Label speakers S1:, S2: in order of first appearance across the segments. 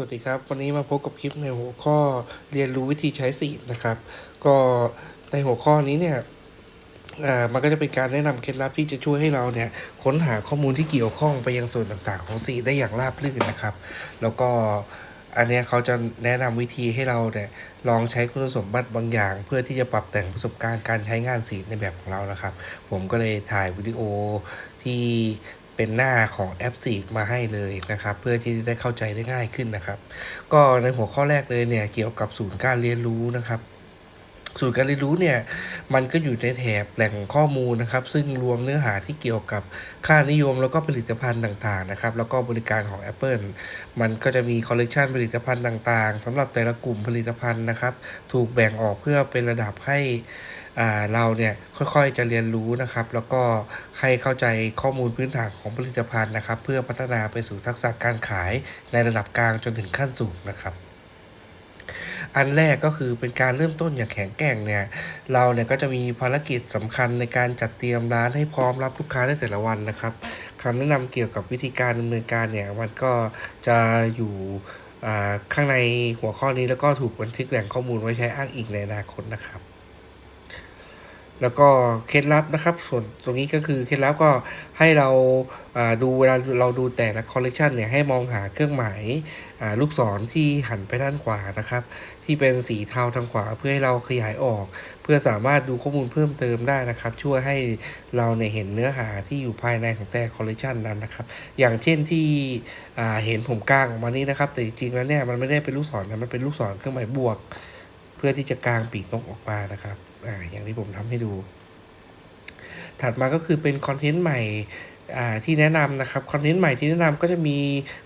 S1: วัสดีครับ วันนี้มาพบกับคลิปในหัวข้อเรียนรู้วิธีใช้สีนะครับ ก็ในหัวข้อนี้เนี่ยอ่ามันก็จะเป็นการแนะนำเคล็ดลับที่จะช่วยให้เราเนี่ยค้นหาข้อมูลที่เกี่ยวข้องไปยังส่วนต่างๆ ของสีได้อย่างราบรื่นนะครับ แล้วก็อันเนี้ยเขาจะแนะนำวิธีให้เราเนี่ยลองใช้คุณสมบัติบางอย่าง เพื่อที่จะปรับแต่งประสบการณ์การใช้งานสีในแบบของเรานะครับ ผมก็เลยถ่ายวิดีโอที่ เป็นหน้าของแอปสีมาให้เลยนะครับ เพื่อที่จะได้เข้าใจได้ง่ายขึ้นนะครับ ก็ในหัวข้อแรกเลยเนี่ยเกี่ยวกับศูนย์การเรียนรู้นะครับศูนย์การเรียนรู้เนี่ยมันก็อยู่ในแถบแหล่งข้อมูลนะครับ ซึ่งรวมเนื้อหาที่เกี่ยวกับค่านิยมแล้วก็ผลิตภัณฑ์ต่างๆนะครับ แล้วก็บริการของ Apple มันก็จะมีคอลเลกชันผลิตภัณฑ์ต่างๆสำหรับแต่ละกลุ่มผลิตภัณฑ์นะครับ ถูกแบ่งออกเพื่อเป็นระดับให้ เราเนี่ยค่อยๆจะเรียนรู้นะครับ แล้วก็ให้เข้าใจข้อมูลพื้นฐานของผลิตภัณฑ์นะครับ เพื่อพัฒนาไปสู่ทักษะการขายในระดับกลางจนถึงขั้นสูงนะครับอันแรกก็คือเป็นการเริ่มต้นอย่างแข็งแกร่งเนี่ย เราเนี่ยก็จะมีภารกิจสำคัญในการจัดเตรียมร้านให้พร้อมรับลูกค้าในแต่ละวันนะครับคำแนะนำเกี่ยวกับวิธีการดำเนินการเนี่ยมันก็จะอยู่ข้างในหัวข้อนี้แล้วก็ถูกบันทึกแหล่งข้อมูลไว้ใช้อ้างอิงในอนาคตนะครับ แล้วก็เคล็ดลับนะครับ ส่วนตรงนี้ก็คือเคล็ดลับก็ให้เราดูเวลาเราดูแต่ละคอลเลกชันเนี่ยให้มองหาเครื่องหมายลูกศรที่หันไปด้านขวานะครับ ที่เป็นสีเทาทางขวาเพื่อให้เราขยายออก เพื่อสามารถดูข้อมูลเพิ่มเติมได้นะครับ ช่วยให้เราเนี่ยเห็นเนื้อหาที่อยู่ภายในของแต่คอลเลกชันนั้นนะครับ อย่างเช่นที่เห็นผมกลางออกมานี้นะครับ แต่จริงๆแล้วเนี่ยมันไม่ได้เป็นลูกศรนะมันเป็นลูกศรเครื่องหมายบวก เพื่อที่จะกางปีกนกออกมานะครับ อ่าอย่างที่ผมทำให้ดู ถัดมาก็คือเป็นคอนเทนต์ใหม่อ่าที่แนะนำนะครับคอนเทนต์ใหม่ที่แนะนำก็จะมี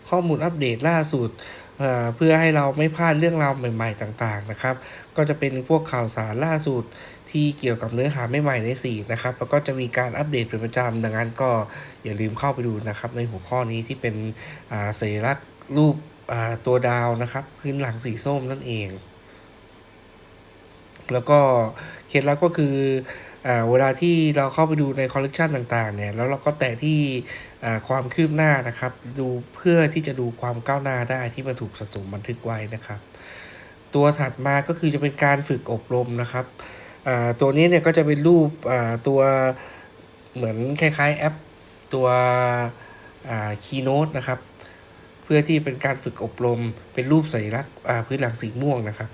S1: ข้อมูลอัปเดตล่าสุดเอ่อเพื่อให้เราไม่พลาดเรื่องราวใหม่ ๆ ต่างๆนะครับ ก็จะเป็นพวกข่าวสารล่าสุดที่เกี่ยวกับเนื้อหาใหม่ๆในสีนะครับแล้วก็จะมีการอัปเดตเป็นประจำดังนั้นก็อย่าลืมเข้าไปดูนะครับ ในหัวข้อนี้ที่เป็นอ่าสัญลักษณ์รูปอ่าตัวดาวนะครับพื้นหลังสีส้มนั่นเอง แล้วก็เคล็ดลับก็คืออ่าเวลาที่เราเข้าไปดูในคอลเลกชันต่างๆเนี่ยแล้วเราก็แตะที่อ่าความคืบหน้านะครับ ดูเพื่อที่จะดูความก้าวหน้าได้ที่มันถูกสะสมบันทึกไว้นะครับ ตัวถัดมาก็คือจะเป็นการฝึกอบรมนะครับอ่าตัวนี้เนี่ยก็จะเป็นรูปอ่าตัวเหมือนคล้าย ๆ แอปตัวคีโนตนะครับ เพื่อที่เป็นการฝึกอบรมเป็นรูปสัญลักษณ์อ่าพื้นหลังสีม่วงนะครับ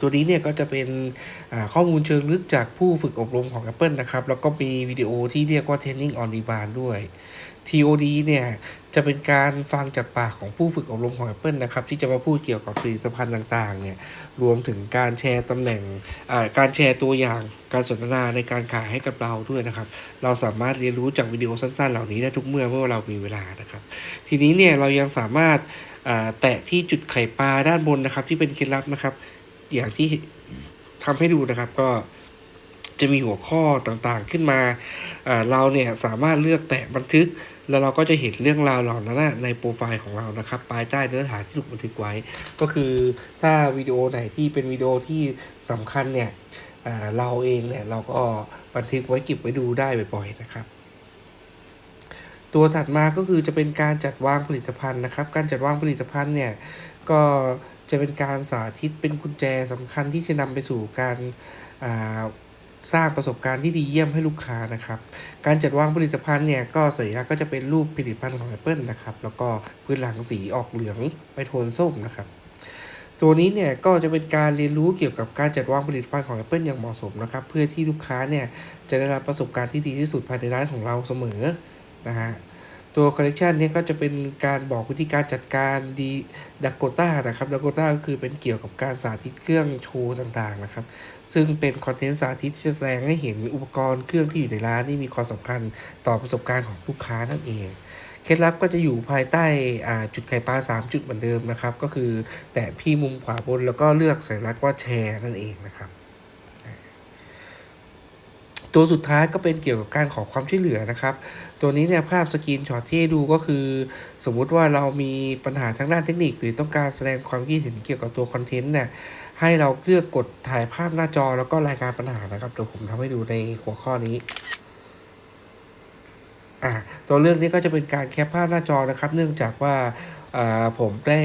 S1: ตัวนี้เนี่ยก็จะเป็นข้อมูลเชิงลึกจากผู้ฝึกอบรมของ Apple นะครับ แล้วก็มีวิดีโอที่เรียกว่า Training on Demand ด้วย TOD เนี่ยจะเป็นการฟังจากปากของผู้ฝึกอบรมของ Apple นะครับที่จะมาพูดเกี่ยวกับผลิตภัณฑ์ต่างๆเนี่ยรวมถึงการแชร์ตำแหน่งการแชร์ตัวอย่างการสนทนาในการขายให้กับเราด้วยนะครับ เราสามารถเรียนรู้จากวิดีโอสั้นๆ เหล่านี้ได้ทุกเมื่อเมื่อเรามีเวลานะครับ ทีนี้เนี่ยเรายังสามารถแตะที่จุดไข่ปลาด้านบนนะครับที่เป็นเคล็ดลับนะครับ อย่างที่ทำให้ดูนะครับก็จะมีหัวข้อต่างๆขึ้นมา เราเนี่ยสามารถเลือกแตะบันทึก แล้วเราก็จะเห็นเรื่องราวเหล่านั้นนะในโปรไฟล์ของเรานะครับภายใต้เนื้อหาที่ถูกบันทึกไว้ ก็คือถ้าวิดีโอไหนที่เป็นวิดีโอที่สำคัญเนี่ยเราเองเนี่ยเราก็บันทึกไว้เก็บไว้ดูได้บ่อยๆนะครับ ตัวถัดมาก็คือจะเป็นการจัดวางผลิตภัณฑ์นะครับ การจัดวางผลิตภัณฑ์เนี่ยก็ จะเป็นการสาธิตเป็นกุญแจสำคัญที่จะนำไปสู่การาสร้างประสบการณ์ที่ดีเยี่ยมให้ลูกค้านะครับ การจัดวางผลิตภัณฑ์เนี่ยก็สัญลักษณ์ก็จะเป็นรูปผลิตภัณฑ์ของ Apple นะครับ แล้วก็พื้นหลังสีออกเหลืองไปโทนส้มนะครับ ตัวนี้เนี่ยก็จะเป็นการเรียนรู้เกี่ยวกับการจัดวางผลิตภัณฑ์ของ Apple อย่างเหมาะสมนะครับ เพื่อที่ลูกค้าเนี่ยจะได้รับประสบการณ์ที่ดีที่สุดภายในร้านของเราเสมอนะฮะ ตัวคอลเลกชันนี้ก็จะเป็นการบอกวิธีการจัดการดีดักโกต้านะครับดักโกต้าก็คือเป็นเกี่ยวกับการสาธิตเครื่องโชว์ต่างๆนะครับ ซึ่งเป็นคอนเทนต์สาธิตที่จะแสดงให้เห็นอุปกรณ์เครื่องที่อยู่ในร้านที่มีความสำคัญต่อประสบการณ์ของลูกค้านั่นเองเคล็ดลับก็จะอยู่ภายใต้จุดไข่ปลา 3 จุดเหมือนเดิมนะครับ ก็คือแตะที่มุมขวาบนแล้วก็เลือกสัญลักษณ์ว่าแชร์นั่นเองนะครับ ตัวสุดท้ายก็เป็นเกี่ยวกับการขอความช่วยเหลือนะครับ ตัวนี้เนี่ยภาพสกรีนช็อตที่ให้ดูก็คือ สมมุติว่าเรามีปัญหาทางด้านเทคนิค หรือต้องการแสดงความคิดเห็นเกี่ยวกับตัวคอนเทนต์เนี่ยให้เราเลือกกดถ่ายภาพหน้าจอแล้วก็รายงานปัญหานะครับเดี๋ยวผมทำให้ดูในหัวข้อนี้อ่าตัวเรื่องนี้ก็จะเป็นการแคปภาพหน้าจอนะครับ เนื่องจากว่าอ่าผมได้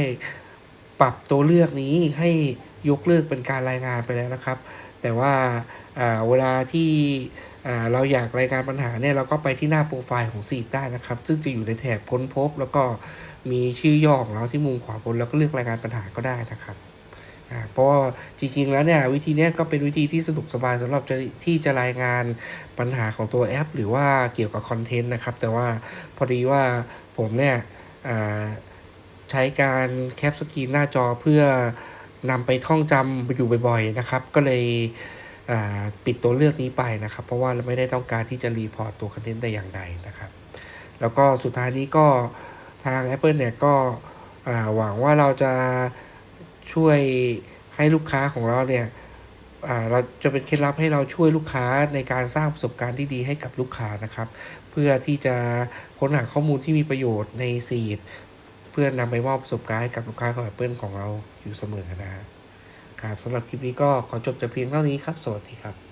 S1: ปรับตัวเลือกนี้ให้ยกเลิกเป็นการรายงานไปแล้วนะครับ แต่ว่าเวลาที่เราอยากรายงานปัญหาเนี่ยเราก็ไปที่หน้าโปรไฟล์ของซีดได้นะครับ ซึ่งจะอยู่ในแถบค้นพบ แล้วก็มีชื่อย่อของเราที่มุมขวาบนแล้วก็เลือกรายงานปัญหาก็ได้นะครับเพราะจริงๆแล้วเนี่ยวิธีนี้ก็เป็นวิธีที่สะดวกสบายสำหรับที่จะรายงานปัญหาของตัวแอป หรือว่าเกี่ยวกับคอนเทนต์นะครับ แต่ว่าพอดีว่าผมเนี่ยใช้การแคปสกรีนหน้าจอเพื่อ นำไปท่องจำอยู่บ่อยๆนะครับ ก็เลยปิดตัวเลือกนี้ไปนะครับ เพราะว่าเราไม่ได้ต้องการที่จะรีพอร์ตตัวคอนเทนต์แต่อย่างใดนะครับ แล้วก็สุดท้ายนี้ก็ทาง Apple เนี่ยก็หวังว่าเราจะช่วยให้ลูกค้าของเราเนี่ยเราจะเป็นเคล็ดลับให้เราช่วยลูกค้าในการสร้างประสบการณ์ที่ดีให้กับลูกค้านะครับ เพื่อที่จะค้นหาข้อมูลที่มีประโยชน์ในซีด พื่อนำไปมอบประสบการณ์ให้กับลูกค้าของ Apple ของเราอยู่เสมอนะครับครับสำหรับคลิปนี้ก็ขอจบแต่เพียงเท่านี้ครับ สวัสดีครับ